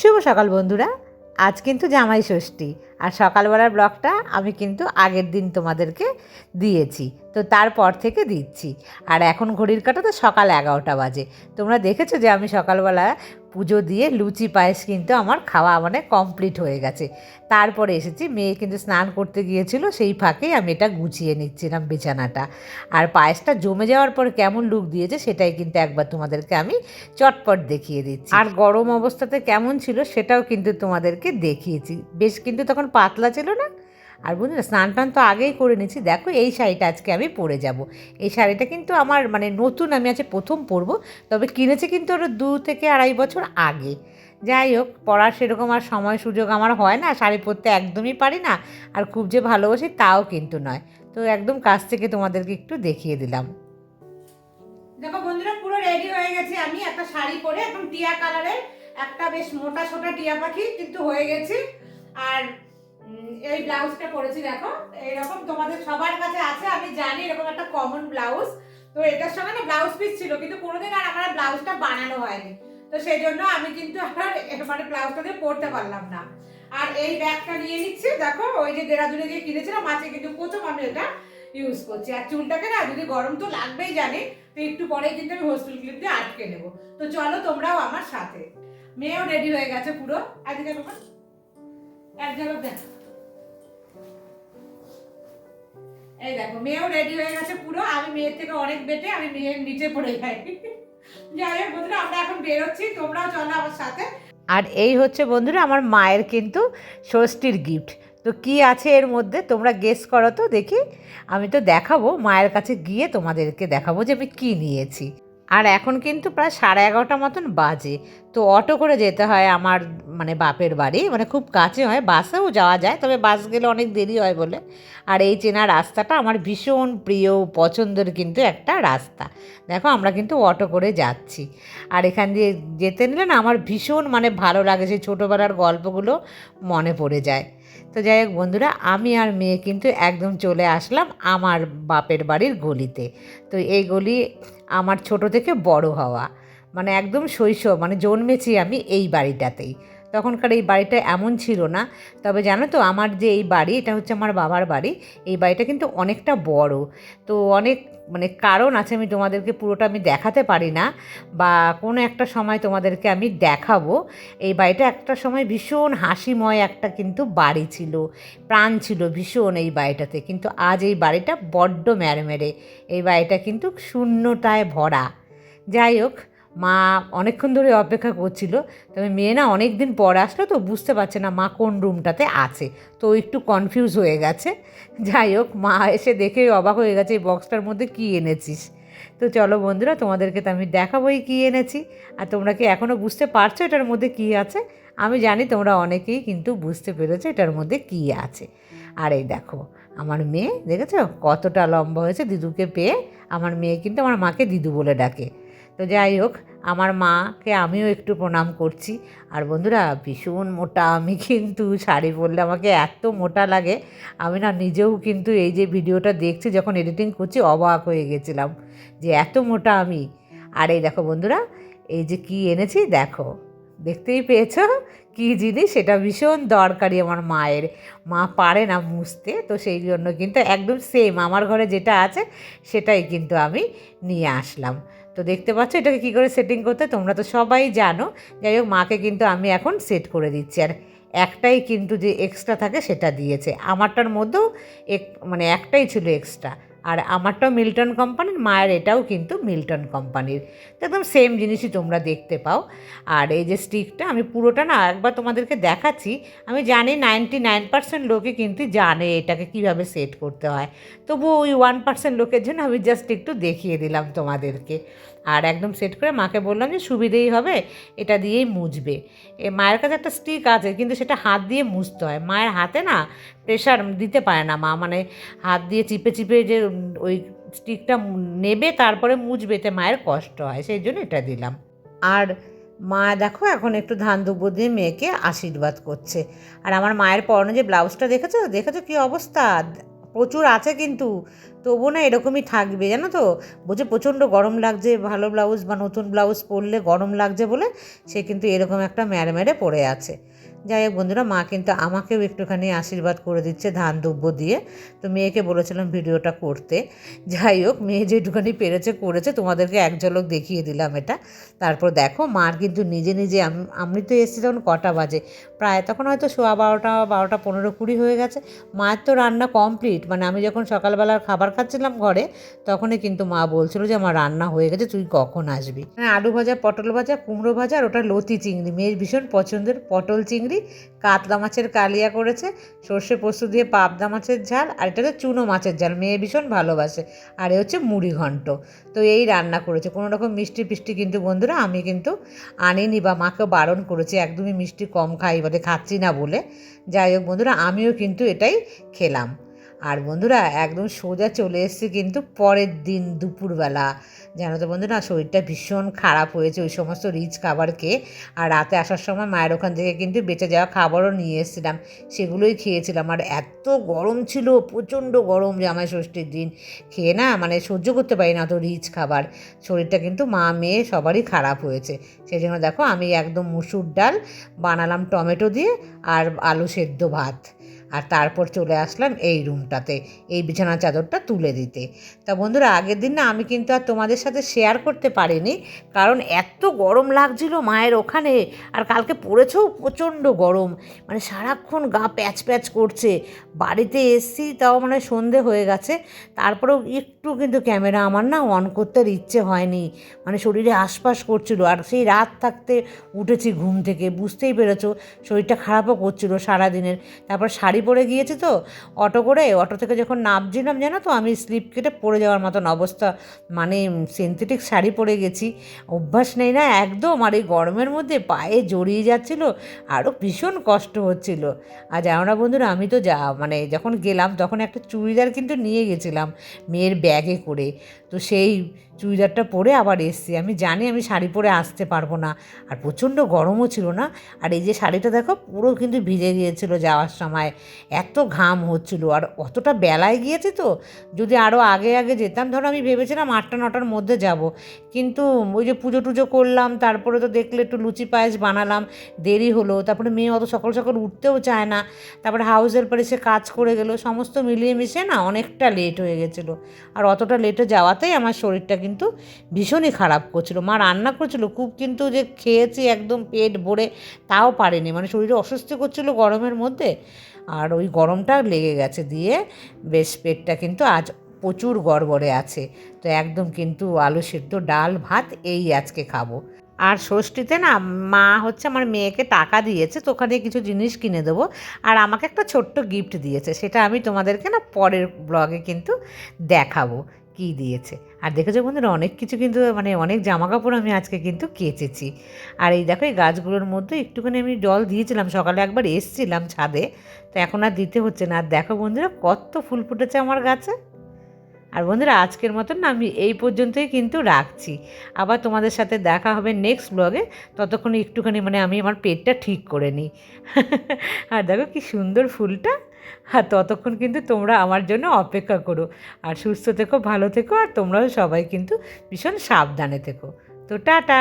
শুভ সকাল বন্ধুরা। আজ কিন্তু জামাই ষষ্ঠী। আর সকালবেলার ব্লগটা আমি কিন্তু আগের দিন তোমাদেরকে দিয়েছি। তো তারপর থেকে দিচ্ছি। আর এখন ঘড়ির কাটা তো সকাল এগারোটা বাজে। তোমরা দেখেছ যে আমি সকালবেলা পুজো দিয়ে লুচি, পায়েস কিন্তু আমার খাওয়া মানে কমপ্লিট হয়ে গেছে। তারপরে এসেছি, মেয়ে কিন্তু স্নান করতে গিয়েছিল, সেই ফাঁকেই আমি এটা গুছিয়ে নিচ্ছিলাম বিছানাটা। আর পায়েসটা জমে যাওয়ার পর কেমন লুক দিয়েছে সেটাই কিন্তু একবার তোমাদেরকে আমি চটপট দেখিয়ে দিচ্ছি। আর গরম অবস্থাতে কেমন ছিল সেটাও কিন্তু তোমাদেরকে দেখিয়েছি। বেশ কিন্তু তখন পাতলা ছিল না। আর বুঝলি না স্নান টান তো আগেই করে নিয়েছি। দেখো এই শাড়িটা আজকে আমি পরে যাব। এই শাড়িটা কিন্তু আমার মানে নতুন, আমি আজকে প্রথম পরবো। তবে কিনেছে কিন্তু ওটা দু থেকে আড়াই বছর আগে। যাই হোক পড়ার সেরকম আর সময় সুযোগ আমার হয় না। শাড়ি পরতে একদমই পারি না। আর খুব যে ভালোবাসি তাও কিন্তু নয়। তো একদম কাছ থেকে তোমাদেরকে একটু দেখিয়ে দিলাম। দেখো বন্ধুরা, পুরো রেডি হয়ে গেছে। আমি একটা শাড়ি পরে একদম টিয়া কালারের একটা বেশ মোটা ছোটা টিয়া পাখি কিন্তু হয়ে গেছি। আর এই ব্লাউজটা পরেছি দেখো। এইরকম তোমাদের সবার কাছে আছে, আমি জানি এরকম একটা কমন ব্লাউজ। তো এটার সঙ্গে না ব্লাউজ পিস ছিল, কিন্তু কোনোদিন আর আমার ব্লাউজটা বানানো হয়নি। তো সেই জন্য আমি কিন্তু আর মানে ব্লাউজটা দিয়ে পরতে পারলাম না। আর এই ব্যাগটা নিয়ে নিচ্ছি, দেখো, ওই যে দেরাদুনে গিয়ে কিনেছিলাম, মাঝে কিন্তু প্রথম আমি এটা ইউজ করছি। আর চুলটাকে না, যদি গরম তো লাগবেই জানি, তো একটু পরেই কিন্তু আমি হোস্টেল ক্লিপ দিয়ে আটকে নেব। তো চলো তোমরাও আমার সাথে। মেয়েও রেডি হয়ে গেছে পুরো। তোমার এক ঝলক দেখো। এই দেখো, মেয়েও রেডি হয়ে গেছে পুরো, আমি মেয়ের থেকে অনেক বেটে আমি মেয়ের নিচে পড়ে যাই। যাই বন্ধুরা, আমরা এখন বেরোচ্ছি, তোমরাও চলো আমার সাথে। আর এই হচ্ছে বন্ধুরা, আমার মায়ের কিন্তু ষষ্ঠীর গিফট তো কি আছে এর মধ্যে, তোমরা গেস করো তো দেখি। আমি তো দেখাবো, মায়ের কাছে গিয়ে তোমাদেরকে দেখাবো যে আমি কি নিয়েছি। আর এখন কিন্তু প্রায় সাড়ে এগারোটা মতন বাজে। তো অটো করে যেতে হয় আমার মানে বাপের বাড়ি মানে খুব কাছে হয়, বাসেও যাওয়া যায়, তবে বাস গেলে অনেক দেরি হয় বলে। আর এই চেনা রাস্তাটা আমার ভীষণ প্রিয়, পছন্দের কিন্তু একটা রাস্তা। দেখো, আমরা কিন্তু অটো করে যাচ্ছি। আর এখান দিয়ে যেতে নিলে না আমার ভীষণ মানে ভালো লাগে, সেই ছোটোবেলার গল্পগুলো মনে পড়ে যায়। তো যাই হোক বন্ধুরা, আমি আর মেয়ে কিন্তু একদম চলে আসলাম আমার বাপের বাড়ির গলিতে। তো এই গলি আমার ছোট থেকে বড় হওয়া মানে একদম শৈশব মানে জন্মেছি আমি এই বাড়িটাতেই। তখনকার এই বাড়িটা এমন ছিল না। তবে জানো তো, আমার যে এই বাড়ি, এটা হচ্ছে আমার বাবার বাড়ি। এই বাড়িটা কিন্তু অনেকটা বড়। তো অনেক মানে কারণ আছে আমি তোমাদেরকে পুরোটা আমি দেখাতে পারি না বা কোনো একটা সময় তোমাদেরকে আমি দেখাবো। এই বাড়িটা একটা সময় ভীষণ হাসিময় একটা কিন্তু বাড়ি ছিল, প্রাণ ছিল ভীষণ এই বাড়িটাতে। কিন্তু আজ এই বাড়িটা বড্ড ম্যারমেরে এই বাড়িটা কিন্তু শূন্যতায় ভরা। যাই হোক মা অনেকক্ষণ ধরে অপেক্ষা করছিল, তবে মেয়ে না অনেক দিন পর আসলো তো বুঝতে পারছে না মা কোন রুমটাতে আছে। তো একটু কনফিউজ হয়ে গেছে। যাই হোক, মা এসে দেখে অবাক হয়ে গেছে, এই বক্সটার মধ্যে কী এনেছিস? তো চলো বন্ধুরা, তোমাদেরকে তো আমি দেখাবোই কী এনেছি। আর তোমরা কি এখনও বুঝতে পারছ এটার মধ্যে কী আছে? আমি জানি তোমরা অনেকেই কিন্তু বুঝতে পেরেছ এটার মধ্যে কী আছে। আর এই দেখো, আমার মেয়ে, দেখেছ? কতটা লম্বা হয়েছে দিদুকে পেয়ে। আমার মেয়ে কিন্তু আমার মাকে দিদু বলে ডাকে। তো যাই হোক, আমার মাকে আমিও একটু প্রণাম করছি। আর বন্ধুরা, ভীষণ মোটা, আমি কিন্তু শাড়ি পরলে আমাকে এত মোটা লাগে। আমি না নিজেও কিন্তু এই যে ভিডিওটা দেখছি, যখন এডিটিং করছি, অবাক হয়ে গেছিলাম যে এত মোটা আমি। আর এই দেখো বন্ধুরা, এই যে কি এনেছি, দেখো, দেখতেই পেয়েছ? কী জিনিস, সেটা ভীষণ দরকারি আমার মায়ের। মা পারে না মুছতে, তো সেই জন্য কিন্তু একদম সেম আমার ঘরে যেটা আছে, সেটাই কিন্তু আমি নিয়ে আসলাম। তো দেখতে পাচ্ছ এটাকে কী করে সেটিং করতে? তোমরা তো সবাই জানো। যাই হোক, মাকে কিন্তু আমি এখন সেট করে দিচ্ছি। আর একটাই কিন্তু যে এক্সট্রা থাকে সেটা দিয়েছে। আমারটার মধ্যেও এক মানে একটাই ছিল এক্সট্রা আর আমারটাও মিল্টন কোম্পানির মায়ের এটাও কিন্তু মিল্টন কোম্পানির একদম সেম জিনিসই তোমরা দেখতে পাও। আর এই যে স্টিকটা আমি পুরোটা না একবার তোমাদেরকে দেখাচ্ছি। আমি জানি নাইনটি নাইন পার্সেন্ট লোকে কিন্তু জানে এটাকে কীভাবে সেট করতে হয়। তবুও ওই ওয়ান পার্সেন্ট লোকের জন্য আমি জাস্ট একটু দেখিয়ে দিলাম তোমাদেরকে। আর একদম সেট করে মাকে বললাম যে সুবিধেই হবে, এটা দিয়েই মুছবে। এ মায়ের কাছে একটা স্টিক আছে, কিন্তু সেটা হাত দিয়ে মুছতে হয়। মায়ের হাতে না প্রেশার দিতে পারে না মা মানে হাত দিয়ে চিপে চিপে যে ওই স্টিকটা নেবে, তারপরে মুছবে, এতে মায়ের কষ্ট হয়, সেই জন্য এটা দিলাম। আর মা দেখো এখন একটু ধান দুব্বো দিয়ে মেয়েকে আশীর্বাদ করছে। আর আমার মায়ের পরনে যে ব্লাউজটা দেখেছ? দেখেছ কি অবস্থা? প্রচুর আছে কিন্তু তবু না এরকমই থাকবে, জানো তো? বলছে প্রচণ্ড গরম লাগছে, ভালো ব্লাউজ বা নতুন ব্লাউজ পরলে গরম লাগছে বলে, সে কিন্তু এরকম একটা ম্যাড়ে ম্যারে পরে আছে। যাই হোক বন্ধুরা, মা কিন্তু আমাকেও একটুখানি আশীর্বাদ করে দিচ্ছে ধান দুব্য দিয়ে। তো মেয়েকে বলেছিলাম ভিডিওটা করতে। যাই হোক, মেয়ে যেটুখানি পেরেছে, করেছে, তোমাদেরকে এক ঝলক দেখিয়ে দিলাম এটা। তারপর দেখো, মার কিন্তু নিজে নিজে, আমি তো এসেছি তখন কটা বাজে। প্রায় তখন হয়তো সোয়া বারোটা বারোটা পনেরো কুড়ি হয়ে গেছে। মায়ের তো রান্না কমপ্লিট মানে আমি যখন সকালবেলার খাবার খাচ্ছিলাম ঘরে, তখনই কিন্তু মা বলছিল যে আমার রান্না হয়ে গেছে, তুই কখন আসবি? হ্যাঁ আলু ভাজা, পটল ভাজা, কুমড়ো ভাজা আর ওটা লতি চিংড়ি। মেয়ের ভীষণ পছন্দের পটল চিংড়ি। কাতলা মাছের কালিয়া করেছে, সর্ষে পোস্ত দিয়ে পাবদা মাছের ঝাল, আর এটা হচ্ছে চুনো মাছের ঝাল, মেয়ে ভীষণ ভালোবাসে। আর এ হচ্ছে মুড়ি ঘন্ট। তো এই রান্না করেছে। কোনো রকম মিষ্টি ফিষ্টি কিন্তু বন্ধুরা আমি কিন্তু আনিনি বা মাকে বারণ করেছি, একদমই মিষ্টি কম খাই বলে খাচ্ছি না বলে। যাই হোক বন্ধুরা, আমিও কিন্তু এটাই খেলাম। আর বন্ধুরা, একদম সোজা চলে এসেছি কিন্তু পরের দিন দুপুরবেলা। জানো তো বন্ধুরা, শরীরটা ভীষণ খারাপ হয়েছে ওই সমস্ত রিচ খাবার খেয়ে আর রাতে আসার সময় মায়ের ওখান থেকে কিন্তু বেঁচে যাওয়া খাবারও নিয়ে এসেছিলাম, সেগুলোই খেয়েছিলাম। আর এত গরম ছিল, প্রচণ্ড গরম জামাই ষষ্ঠীর দিন। খেয়ে না মানে সহ্য করতে পারি না অত রিচ খাবার। শরীরটা কিন্তু মা মেয়ে সবারই খারাপ হয়েছে। সেই জন্য দেখো, আমি একদম মুসুর ডাল, বানালাম টমেটো দিয়ে আর আলু সেদ্ধ ভাত। আর তারপর চলে আসলাম এই রুমটাতে এই বিছানা চাদরটা তুলে দিতে। তা বন্ধুরা, আগের দিন না আমি কিন্তু আর তোমাদের সাথে শেয়ার করতে পারিনি, কারণ এত গরম লাগছিল মায়ের ওখানে, আর কালকে পড়েছেও প্রচণ্ড গরম। মানে সারাক্ষণ গা প্যাচ প্যাচ করছে। বাড়িতে এসছি তাও মানে সন্ধে হয়ে গেছে, তারপরেও একটু কিন্তু ক্যামেরা আমার না অন করতে ইচ্ছে হয়নি। মানে শরীরে আশপাশ করছিল, আর সেই রাত থাকতে উঠেছি ঘুম থেকে, বুঝতেই পেরেছ, শরীরটা খারাপও করছিল সারাদিনের। তারপর শাড়ি পরে গিয়েছে তো, অটো করে, অটো থেকে যখন নামছিলাম জানো তো, আমি স্লিপ কেটে পড়ে যাওয়ার মতন অবস্থা। মানে সিনথেটিক শাড়ি পরে গেছি। অভ্যাস নেই না একদম, আর এই গরমের মধ্যে পায়ে জড়িয়ে যাচ্ছিল আরও ভীষণ কষ্ট হচ্ছিল। আর জানো না বন্ধুরা, আমি তো যা মানে যখন গেলাম, তখন একটা চুড়িদার কিন্তু নিয়ে গেছিলাম, মেয়ের ব্যাগে করে। তো সেই চুড়িদারটা পরে আবার এসছি। আমি জানি আমি শাড়ি পরে আসতে পারব না। আর প্রচণ্ড গরমও ছিল না। আর এই যে শাড়িটা দেখো, পুরো কিন্তু ভিজে গিয়েছিল যাওয়ার সময়। এত ঘাম হচ্ছিল। আর অতটা বেলায় গিয়েছে তো, যদি আরও আগে আগে যেতাম। ধরো আমি ভেবেছিলাম আটটা, নটার মধ্যে যাব। কিন্তু ওই যে পুজো টুজো করলাম, তারপরে তো দেখলে একটু লুচি পায়েস বানালাম, দেরি হলো। তারপরে মেয়ে অত সকাল সকাল উঠতেও চায় না। তারপরে হাউসের পরে সে কাজ করে গেলো। সমস্ত মিলিয়ে মিশিয়ে না অনেকটা লেট হয়ে গেছিল। আর অতটা লেটে যাওয়াতেই আমার শরীরটা কিন্তু ভীষণই খারাপ করছিল। মা রান্না করছিল, খুব কিন্তু যে খেয়েছি একদম পেট ভরে তাও পারেনি। মানে শরীরে অস্বস্তি করছিল গরমের মধ্যে, আর ওই গরমটা লেগে গেছে দিয়ে বেশ পেটটা কিন্তু আজ প্রচুর গড়বড়ে আছে। তো একদম কিন্তু আলু সিদ্ধ, ডাল, ভাত এই আজকে খাব। আর ষষ্ঠীতে না মা হচ্ছে আমার মেয়েকে টাকা দিয়েছে, তো ওখানে কিছু জিনিস কিনে দেবো। আর আমাকে একটা ছোট্ট গিফট দিয়েছে, সেটা আমি তোমাদেরকে না পরের ব্লগে কিন্তু দেখাবো। কি দিয়েছে। আর দেখেছ বন্ধুরা, অনেক কিছু কিন্তু মানে অনেক জামা কাপড় আমি আজকে কিন্তু কেচেছি। আর এই দেখো, এই গাছগুলোর মধ্যে একটুখানি আমি জল দিয়েছিলাম। সকালে একবার এসছিলাম ছাদে, তো এখন আর দিতে হচ্ছে না। আর দেখো বন্ধুরা, কত ফুল ফুটেছে আমার গাছে। আর বন্ধুরা, আজকের মতন না, আমি এই পর্যন্তই কিন্তু রাখছি। আবার তোমাদের সাথে দেখা হবে নেক্সট ব্লগে ততক্ষণ একটুখানি মানে আমি আমার পেটটা ঠিক করে নিই। আর দেখো কি সুন্দর ফুলটা। আর ততক্ষণ কিন্তু তোমরা আমার জন্য অপেক্ষা করো। আর সুস্থ থেকো, ভালো থেকো, আর তোমরাও সবাই কিন্তু ভীষণ সাবধানে থেকো। তো টাটা!